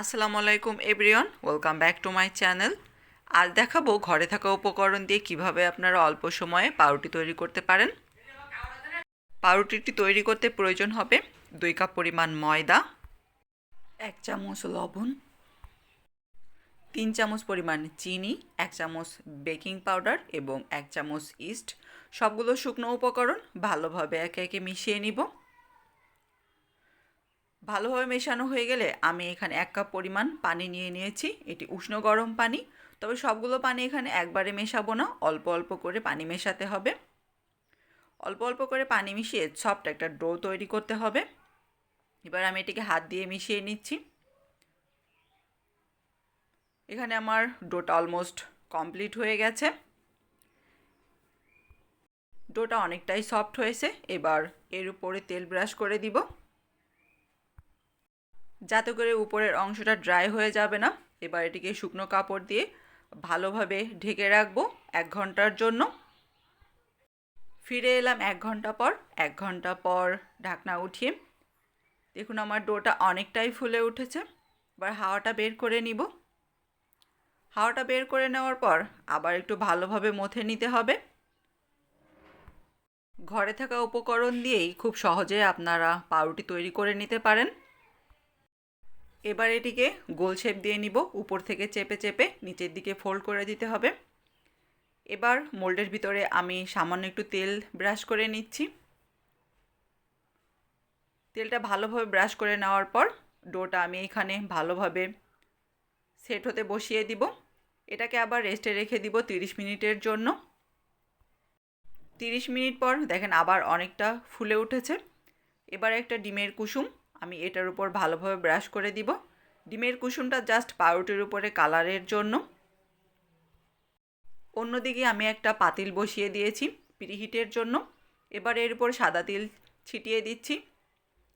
আসসালামু আলাইকুম, everyone. Welcome back to my channel আজ দেখাবো ঘরে থাকা উপকরণ দিয়ে কীভাবে আপনারা অল্প সময়ে পাউরুটি তৈরি করতে পারেন। পাউরুটিটি তৈরি করতে প্রয়োজন হবে দুই কাপ পরিমাণ ময়দা, এক চামচ লবণ, তিন চামচ পরিমাণ চিনি, এক চামচ বেকিং পাউডার এবং এক চামচ ইস্ট। সবগুলো শুকনো উপকরণ ভালোভাবে একে একে মিশিয়ে নিব। ভালোভাবে মেশানো হয়ে গেলে আমি এখানে এক কাপ পরিমাণ পানি নিয়ে নিয়েছি। এটি উষ্ণ গরম পানি। তবে সবগুলো পানি এখানে একবারে মেশাবো না। অল্প অল্প করে পানি মেশাতে হবে। অল্প অল্প করে পানি মিশিয়ে সফট একটা ডো তৈরি করতে হবে। এবার আমি এটিকে হাত দিয়ে মিশিয়ে নিচ্ছি। এখানে আমার ডোটা অলমোস্ট কমপ্লিট হয়ে গেছে। ডোটা অনেকটাই সফট হয়েছে। এবার এর উপরে তেল ব্রাশ করে দিব। যাতে করে উপরের অংশটা ড্রাই হয়ে যাবে না। এবার এটিকে শুকনো কাপড় দিয়ে ভালোভাবে ঢেকে রাখব এক ঘণ্টার জন্য। ফিরে এলাম এক ঘণ্টা পর। এক ঘণ্টা পর ঢাকনা উঠিয়ে দেখুন আমার ডোটা অনেকটাই ফুলে উঠেছে। এবার হাওয়াটা বের করে নিব। হাওয়াটা বের করে নেওয়ার পর আবার একটু ভালোভাবে মথে নিতে হবে। ঘরে থাকা উপকরণ দিয়েই খুব সহজে আপনারা পাউরুটি তৈরি করে নিতে পারেন। এবার এটিকে গোল শেপ দিয়ে নিব। উপর থেকে চেপে চেপে নিচের দিকে ফোল্ড করে দিতে হবে। এবার মোল্ডের ভিতরে আমি সামান্য একটু তেল ব্রাশ করে নিচ্ছি। তেলটা ভালোভাবে ব্রাশ করে নেওয়ার পর ডোটা আমি এখানে ভালোভাবে সেট হতে বসিয়ে দিব। এটাকে আবার রেস্টে রেখে দিব তিরিশ মিনিটের জন্য। তিরিশ মিনিট পর দেখেন আবার অনেকটা ফুলে উঠেছে। এবার একটা ডিমের কুসুম আমি এটার উপর ভালোভাবে ব্রাশ করে দিব। ডিমের কুসুমটা জাস্ট পাউরুটির উপরে কালারের জন্য। অন্যদিকে আমি একটা পাতিল বসিয়ে দিয়েছি পিরিহিটের জন্য। এবার এর উপর সাদা তিল ছিটিয়ে দিচ্ছি।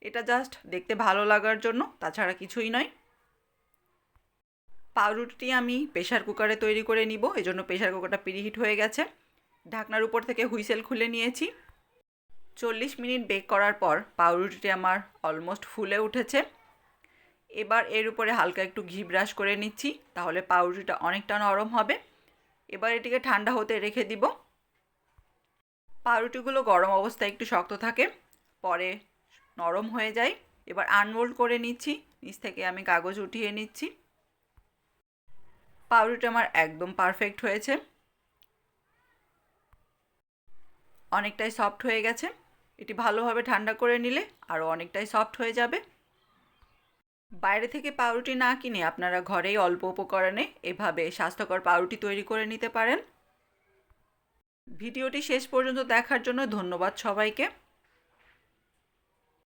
এটা জাস্ট দেখতে ভালো লাগার জন্য, তাছাড়া কিছুই নয়। পাউরুটি আমি প্রেশার কুকারে তৈরি করে নিব, এজন্য প্রেশার কুকারটা পিরিহিট হয়ে গেছে। ঢাকনার উপর থেকে হুইসেল খুলে নিয়েছি। চল্লিশ মিনিট বেক করার পর পাউরুটিটি আমার অলমোস্ট ফুলে উঠেছে। এবার এর উপরে হালকা একটু ঘি ব্রাশ করে নিচ্ছি, তাহলে পাউরুটিটা অনেকটা নরম হবে। এবার এটিকে ঠান্ডা হতে রেখে দিব। পাউরুটিগুলো গরম অবস্থায় একটু শক্ত থাকে, পরে নরম হয়ে যায়। এবার আনমোল্ড করে নিচ্ছি, নিচ থেকে আমি কাগজ উঠিয়ে নিচ্ছি। পাউরুটি আমার একদম পারফেক্ট হয়েছে। অনেকটাই সফট হয়ে গেছে। এটি ভালোভাবে ঠান্ডা করে নিলে আরও অনেকটাই সফট হয়ে যাবে। বাইরে থেকে পাউরুটি না কিনে আপনারা ঘরেই অল্প উপকরণে এভাবে স্বাস্থ্যকর পাউরুটি তৈরি করে নিতে পারেন। ভিডিওটি শেষ পর্যন্ত দেখার জন্য ধন্যবাদ সবাইকে।